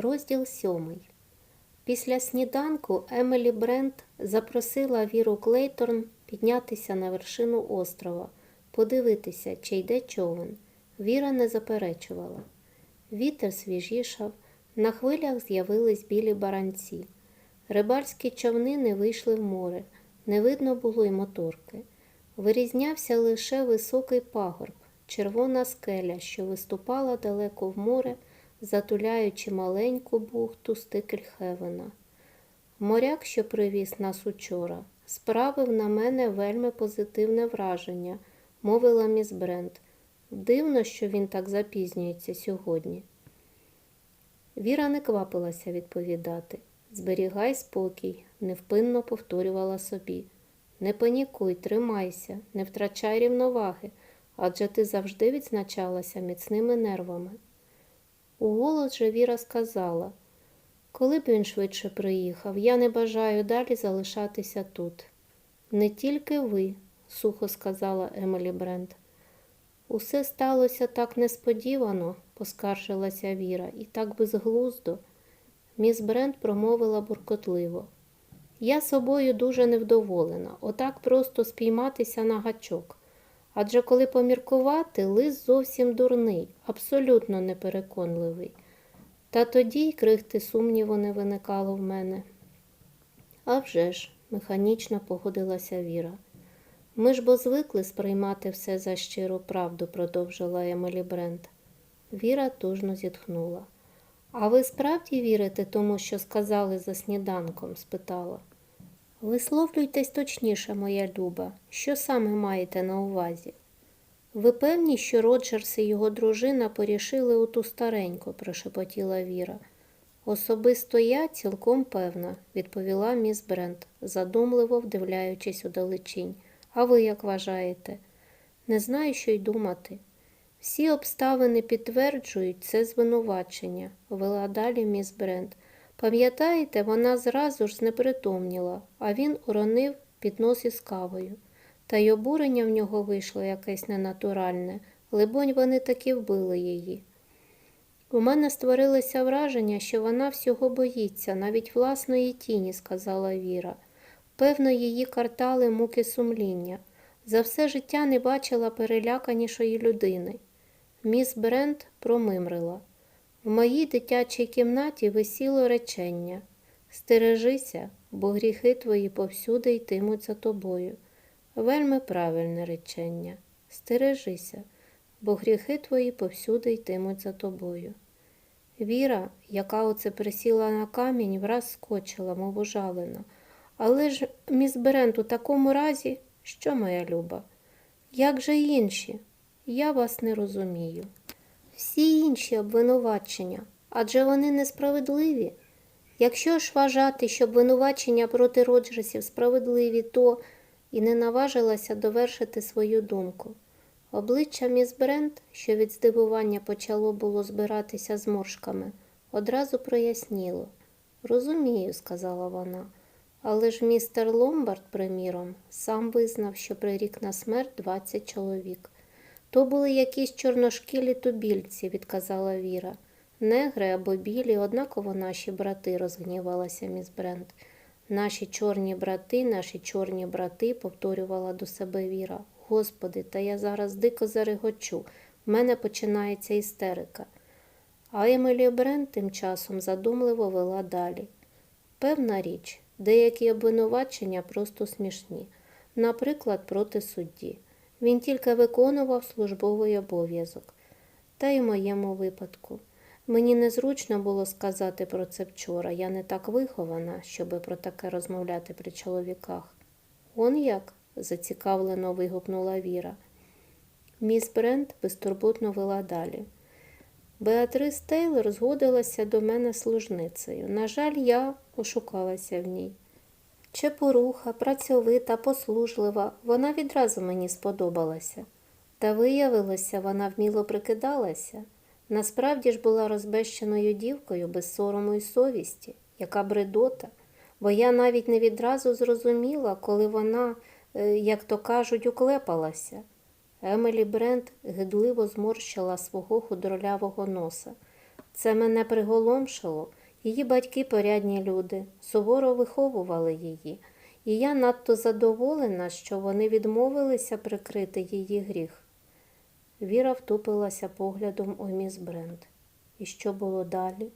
Розділ сьомий. Після сніданку Емелі Брент запросила Віру Клейторн піднятися на вершину острова, подивитися, чи йде човен. Віра не заперечувала. Вітер свіжішав, на хвилях з'явились білі баранці. Рибальські човни не вийшли в море, не видно було й моторки. Вирізнявся лише високий пагорб, червона скеля, що виступала далеко в море, затуляючи маленьку бухту Стикельхевена. Моряк, що привіз нас учора, справив на мене вельми позитивне враження, мовила міс Брент. Дивно, що він так запізнюється сьогодні. Віра не квапилася відповідати. Зберігай спокій, невпинно повторювала собі. Не панікуй, тримайся, не втрачай рівноваги, адже ти завжди відзначалася міцними нервами. Уголос же Віра сказала, коли б він швидше приїхав, я не бажаю далі залишатися тут. Не тільки ви, сухо сказала Емелі Брент. Усе сталося так несподівано, поскаржилася Віра, і так безглуздо. Міс Брент промовила буркотливо. Я собою дуже невдоволена, отак просто спійматися на гачок. Адже коли поміркувати, лис зовсім дурний, абсолютно непереконливий. Та тоді й крихти сумніву не виникало в мене. «А вже ж», – механічно погодилася Віра. Ми ж бо звикли сприймати все за щиру правду, продовжила Емелі Брент. Віра тужно зітхнула. А ви справді вірите тому, що сказали за сніданком? спитала. Висловлюйтесь точніше, моя люба, що саме маєте на увазі? Ви певні, що Роджерс і його дружина порішили у ту стареньку, прошепотіла Віра. Особисто я цілком певна, відповіла міс Брент, задумливо вдивляючись у далечінь. А ви як вважаєте? Не знаю, що й думати. Всі обставини підтверджують це звинувачення, вела далі міс Брент. Пам'ятаєте, вона зразу ж знепритомніла, а він уронив піднос із кавою. Та й обурення в нього вийшло якесь ненатуральне, либонь, вони таки вбили її. У мене створилося враження, що вона всього боїться, навіть власної тіні, сказала Віра. Певно, її картали муки сумління. За все життя не бачила переляканішої людини. Міс Брент промимрила. В моїй дитячій кімнаті висіло речення Стережися, бо гріхи твої повсюди йтимуть за тобою. Вельми правильне речення. Стережися, бо гріхи твої повсюди йтимуть за тобою. Віра, яка оце присіла на камінь, враз скочила, мов ужалена. Але ж, міс Берент, у такому разі, що моя люба? Як же інші? Я вас не розумію. Всі інші обвинувачення, адже вони несправедливі. Якщо ж вважати, що обвинувачення проти Роджерсів справедливі, то і не наважилася довершити свою думку. Обличчя міс Брент, що від здивування почало було збиратися зморшками, одразу проясніло. Розумію, сказала вона. Але ж містер Ломбард, приміром, сам визнав, що прирік на смерть 20 чоловік. То були якісь чорношкілі тубільці, відказала Віра. Негри або білі, однаково наші брати, розгнівалася міс Брент. Наші чорні брати, наші чорні брати, повторювала до себе Віра. Господи, та я зараз дико зарегочу. В мене починається істерика. А Емілі Брент тим часом задумливо вела далі. Певна річ, деякі обвинувачення просто смішні, наприклад, проти судді. Він тільки виконував службовий обов'язок. Та й в моєму випадку. Мені незручно було сказати про це вчора. Я не так вихована, щоби про таке розмовляти при чоловіках. Он як? зацікавлено вигукнула Віра. Міс Брент безтурботно вела далі. Беатрис Тейлор згодилася до мене служницею. На жаль, я ошукалася в ній. Чепоруха, працьовита, послужлива, вона відразу мені сподобалася. Та виявилося, вона вміло прикидалася. Насправді ж була розбещеною дівкою без сорому й совісті, яка бредота, бо я навіть не відразу зрозуміла, коли вона, е, як то кажуть, уклепалася. Емелі Брент гидливо зморщила свого худорлявого носа. Це мене приголомшило. Її батьки порядні люди, суворо виховували її, і я надто задоволена, що вони відмовилися прикрити її гріх. Віра втупилася поглядом у міс Брент. І що було далі?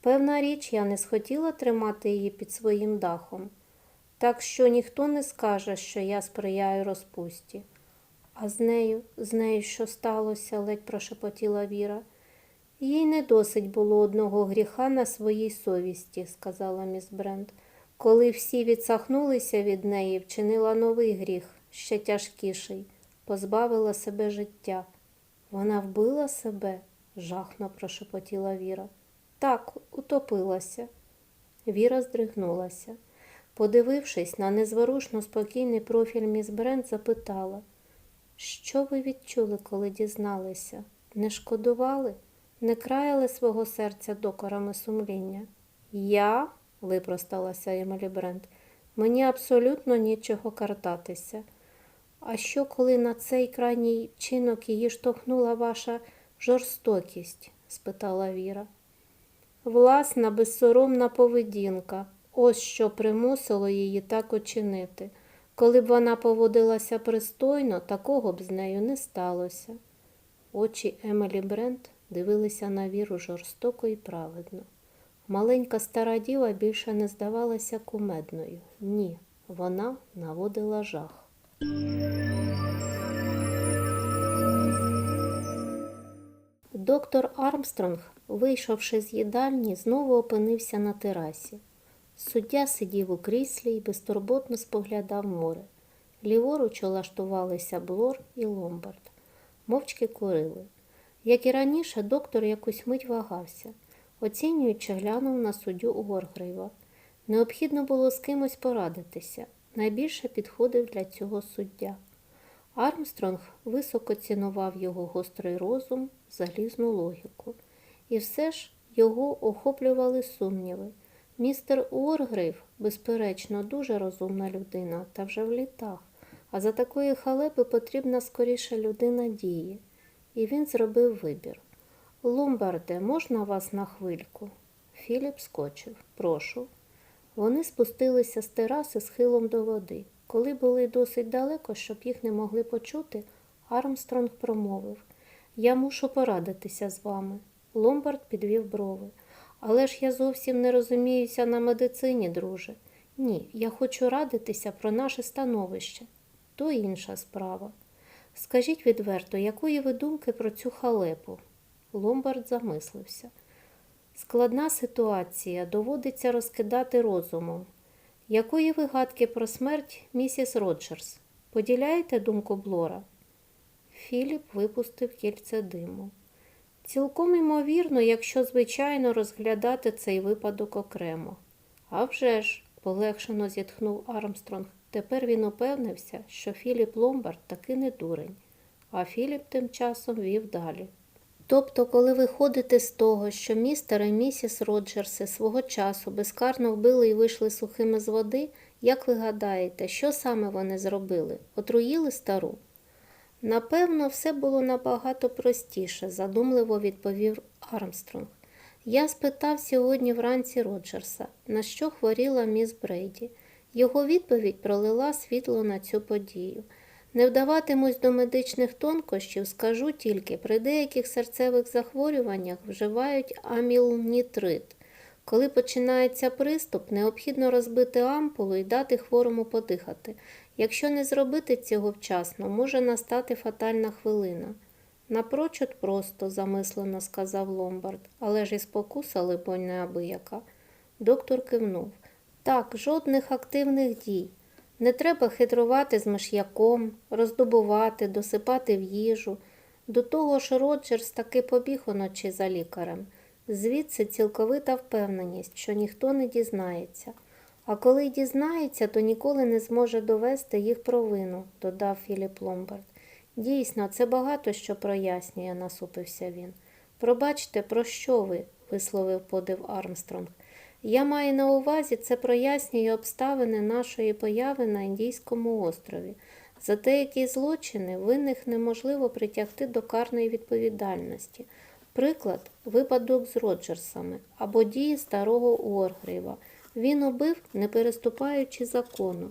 Певна річ, я не схотіла тримати її під своїм дахом, так що ніхто не скаже, що я сприяю розпусті. А з нею, з нею що сталося, ледь прошепотіла Віра. Їй не досить було одного гріха на своїй совісті, сказала міс Брент. Коли всі відсахнулися від неї, вчинила новий гріх, ще тяжкіший, позбавила себе життя. Вона вбила себе? жахно прошепотіла Віра. Так, утопилася. Віра здригнулася. Подивившись на незворушно спокійний профіль міс Брент, запитала, що ви відчули, коли дізналися? Не шкодували? Не краяли свого серця докорами сумління? Я, випросталася Емелі Брент, мені абсолютно нічого картатися. А що, коли на цей крайній вчинок її штовхнула ваша жорстокість? спитала Віра. Власна безсоромна поведінка, ось що примусило її так учинити. Коли б вона поводилася пристойно, такого б з нею не сталося. Очі Емелі Брент дивилися на віру жорстоко і праведно. Маленька стара діва більше не здавалася кумедною. Ні, вона наводила жах. Доктор Армстронг, вийшовши з їдальні, знову опинився на терасі. Суддя сидів у кріслі і безтурботно споглядав море. Ліворуч улаштувалися Блор і Ломбард. Мовчки курили. Як і раніше, доктор якусь мить вагався, оцінюючи, глянув на суддю Уоргрейва. Необхідно було з кимось порадитися. Найбільше підходив для цього суддя. Армстронг високо цінував його гострий розум, залізну логіку. І все ж його охоплювали сумніви. Містер Уоргрейв, безперечно, дуже розумна людина, та вже в літах, а за такої халепи потрібна скоріше людина дії. І він зробив вибір. Ломбарде, можна вас на хвильку? Філіп скочив. Прошу. Вони спустилися з тераси схилом до води. Коли були досить далеко, щоб їх не могли почути, Армстронг промовив Я мушу порадитися з вами. Ломбард підвів брови. Але ж я зовсім не розуміюся на медицині, друже. Ні, я хочу радитися про наше становище. То інша справа. Скажіть відверто, якої ви думки про цю халепу? Ломбард замислився. Складна ситуація, доводиться розкидати розумом. Якої ви гадки про смерть місіс Роджерс? Поділяєте думку Блора? Філіп випустив кільце диму. Цілком імовірно, якщо, звичайно, розглядати цей випадок окремо. «А вже ж», – полегшено зітхнув Армстронг. Тепер він упевнився, що Філіп Ломбард таки не дурень, а Філіп тим часом вів далі. Тобто, коли ви ходите з того, що містер і місіс Роджерси свого часу безкарно вбили і вийшли сухими з води, як ви гадаєте, що саме вони зробили? Отруїли стару? Напевно, все було набагато простіше, задумливо відповів Армстронг. Я спитав сьогодні вранці Роджерса, на що хворіла міс Брейді. Його відповідь пролила світло на цю подію. Не вдаватимусь до медичних тонкощів, скажу тільки, при деяких серцевих захворюваннях вживають амілнітрит. Коли починається приступ, необхідно розбити ампулу і дати хворому подихати. Якщо не зробити цього вчасно, може настати фатальна хвилина. Напрочуд просто, замислено сказав Ломбард, але ж і спокуса, либонь, неабияка. Доктор кивнув. Так, жодних активних дій. Не треба хитрувати з миш'яком, роздобувати, досипати в їжу. До того ж, Роджерс таки побіг уночі за лікарем. Звідси цілковита впевненість, що ніхто не дізнається. А коли дізнається, то ніколи не зможе довести їх провину, додав Філіп Ломбард. Дійсно, це багато що прояснює, насупився він. Пробачте, про що ви? висловив подив Армстронг. Я маю на увазі, це прояснює обставини нашої появи на Індійському острові. За деякі злочини винних неможливо притягти до карної відповідальності. Приклад випадок з Роджерсами або дії старого Уоргрейва. Він убив, не переступаючи закону.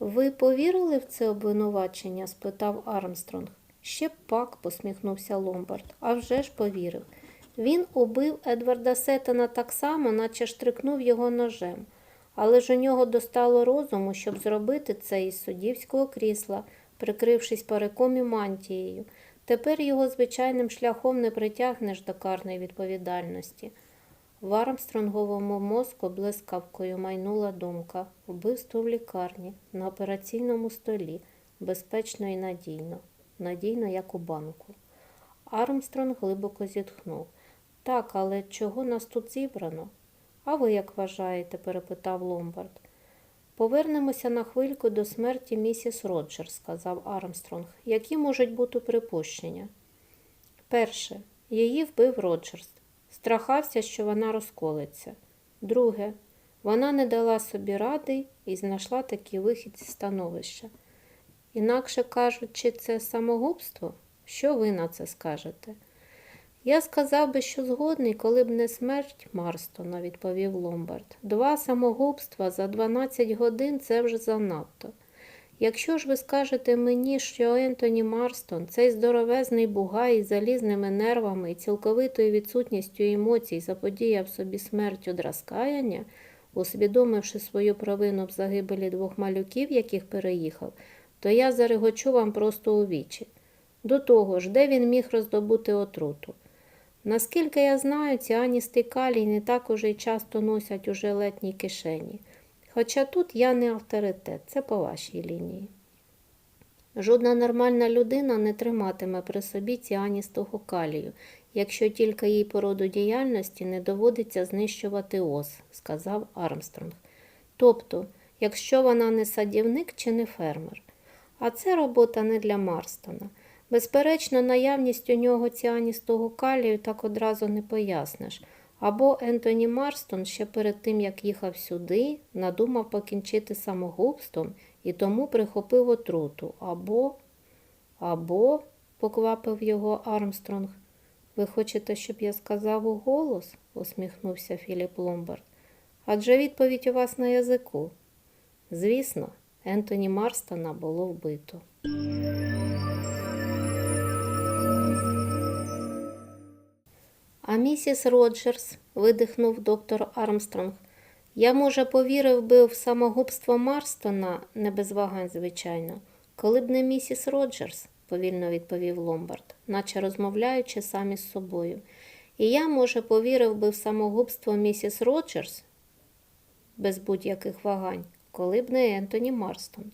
Ви повірили в це обвинувачення? спитав Армстронг. Ще пак, посміхнувся Ломбард. А вже ж повірив. Він убив Едварда Сеттона так само, наче штрикнув його ножем. Але ж у нього достало розуму, щоб зробити це із суддівського крісла, прикрившись париком і мантією. Тепер його звичайним шляхом не притягнеш до карної відповідальності. В Армстронговому мозку блискавкою майнула думка вбивство в лікарні, на операційному столі, безпечно і надійно, надійно, як у банку. Армстронг глибоко зітхнув. Так, але чого нас тут зібрано? А ви як вважаєте? перепитав Ломбард. Повернемося на хвильку до смерті місіс Роджерс, сказав Армстронг. Які можуть бути припущення? Перше, її вбив Роджерс. Страхався, що вона розколиться. Друге, вона не дала собі ради і знайшла такий вихід зі становища. Інакше кажучи, це самогубство? Що ви на це скажете? Я сказав би, що згодний, коли б не смерть Марстона, відповів Ломбард. Два самогубства за 12 годин це вже занадто. Якщо ж ви скажете мені, що Ентоні Марстон, цей здоровезний бугай із залізними нервами і цілковитою відсутністю емоцій заподіяв собі смертю драскаяння, усвідомивши свою провину в загибелі двох малюків, яких переїхав, то я зарегочу вам просто у вічі. До того ж, де він міг роздобути отруту? Наскільки я знаю, ціаністий калій не так уже й часто носять у жилетній кишені. Хоча тут я не авторитет, це по вашій лінії. Жодна нормальна людина не триматиме при собі ціаністого калію, якщо тільки їй по роду діяльності не доводиться знищувати ос, сказав Армстронг. Тобто, якщо вона не садівник чи не фермер. А це робота не для Марстона. Безперечно, наявність у нього ціаністого калію так одразу не поясниш. Або Ентоні Марстон ще перед тим, як їхав сюди, надумав покінчити самогубством і тому прихопив отруту. Або, або, поквапив його Армстронг. Ви хочете, щоб я сказав у голос? усміхнувся Філіп Ломбард. Адже відповідь у вас на язику. Звісно, Ентоні Марстона було вбито. А місіс Роджерс, видихнув доктор Армстронг. Я, може, повірив би в самогубство Марстона, не без вагань, звичайно, коли б не місіс Роджерс, повільно відповів Ломбард, наче розмовляючи самі з собою. І я, може, повірив би в самогубство місіс Роджерс, без будь-яких вагань, коли б не Ентоні Марстон.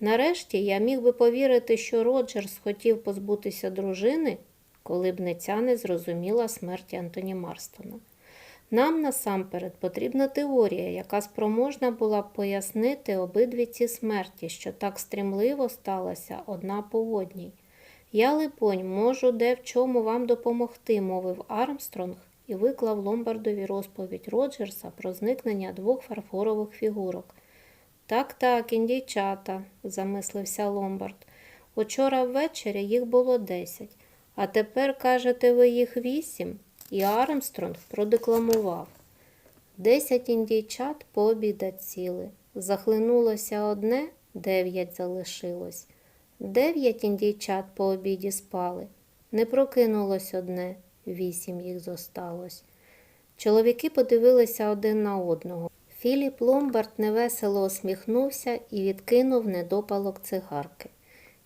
Нарешті я міг би повірити, що Роджерс хотів позбутися дружини, коли б не ця незрозуміла смерть Антоні Марстона. Нам насамперед потрібна теорія, яка спроможна була б пояснити обидві ці смерті, що так стрімливо сталося одна по одній. Я, липонь, можу де в чому вам допомогти, мовив Армстронг і виклав Ломбардові розповідь Роджерса про зникнення двох фарфорових фігурок. Так, так, індійчата, замислився Ломбард. Учора ввечері їх було десять. А тепер, кажете, ви їх вісім? І Армстронг продекламував. Десять індійчат пообідать сіли. Захлинулося одне, дев'ять залишилось. Дев'ять індійчат по обіді спали. Не прокинулось одне, вісім їх зосталось. Чоловіки подивилися один на одного. Філіп Ломбард невесело усміхнувся і відкинув недопалок цигарки.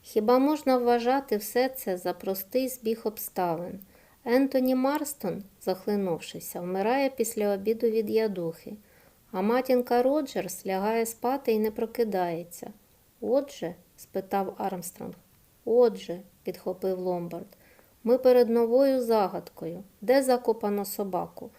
Хіба можна вважати все це за простий збіг обставин? Ентоні Марстон, захлинувшися, вмирає після обіду від ядухи, а матінка Роджерс лягає спати і не прокидається. Отже, спитав Армстронг. Отже, підхопив Ломбард, ми перед новою загадкою. Де закопано собаку?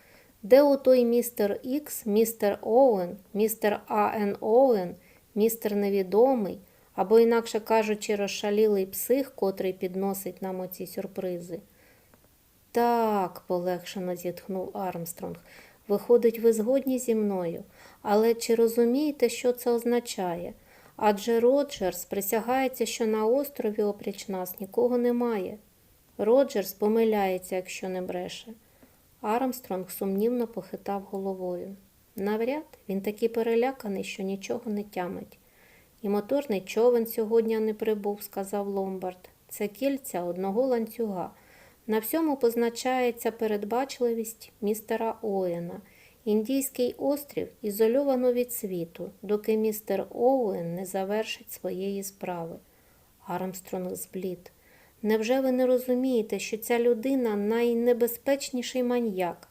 Де у той містер Ікс, містер Оуен, містер А.Н. Оуен, містер Невідомий? Або, інакше кажучи, розшалілий псих, котрий підносить нам оці сюрпризи. Так, полегшено зітхнув Армстронг. Виходить, ви згодні зі мною, але чи розумієте, що це означає? Адже Роджерс присягається, що на острові опріч нас нікого немає. Роджерс помиляється, якщо не бреше. Армстронг сумнівно похитав головою. Навряд він такий переляканий, що нічого не тямить. І моторний човен сьогодні не прибув, сказав Ломбард. Це кільця одного ланцюга. На всьому позначається передбачливість містера Оуена. Індійський острів ізольовано від світу, доки містер Оуен не завершить своєї справи. Армстронг зблід. Невже ви не розумієте, що ця людина найнебезпечніший маньяк?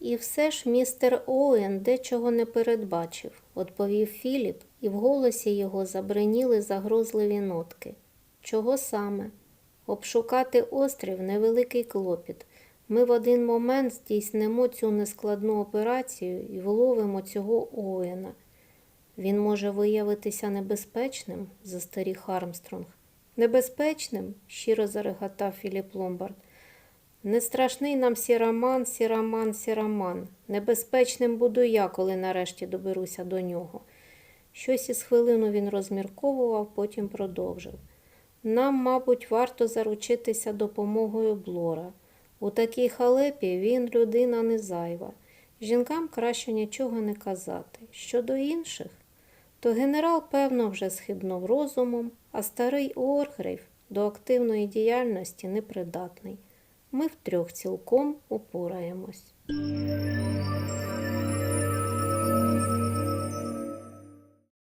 І все ж містер Оуен дечого не передбачив, відповів Філіп, і в голосі його забриніли загрозливі нотки. Чого саме? Обшукати острів невеликий клопіт. Ми в один момент здійснимо цю нескладну операцію і вловимо цього Оуена. Він може виявитися небезпечним, застеріг Армстронг. Небезпечним? щиро зареготав Філіп Ломбард. Не страшний нам сіраман, сіраман, сіраман. Небезпечним буду я, коли нарешті доберуся до нього. Щось із хвилину він розмірковував, потім продовжив. Нам, мабуть, варто заручитися допомогою Блора. У такій халепі він людина не зайва. Жінкам краще нічого не казати. Щодо інших, то генерал, певно, вже схибнув розумом, а старий Уоргрейв до активної діяльності непридатний. Ми втрьох цілком упораємось.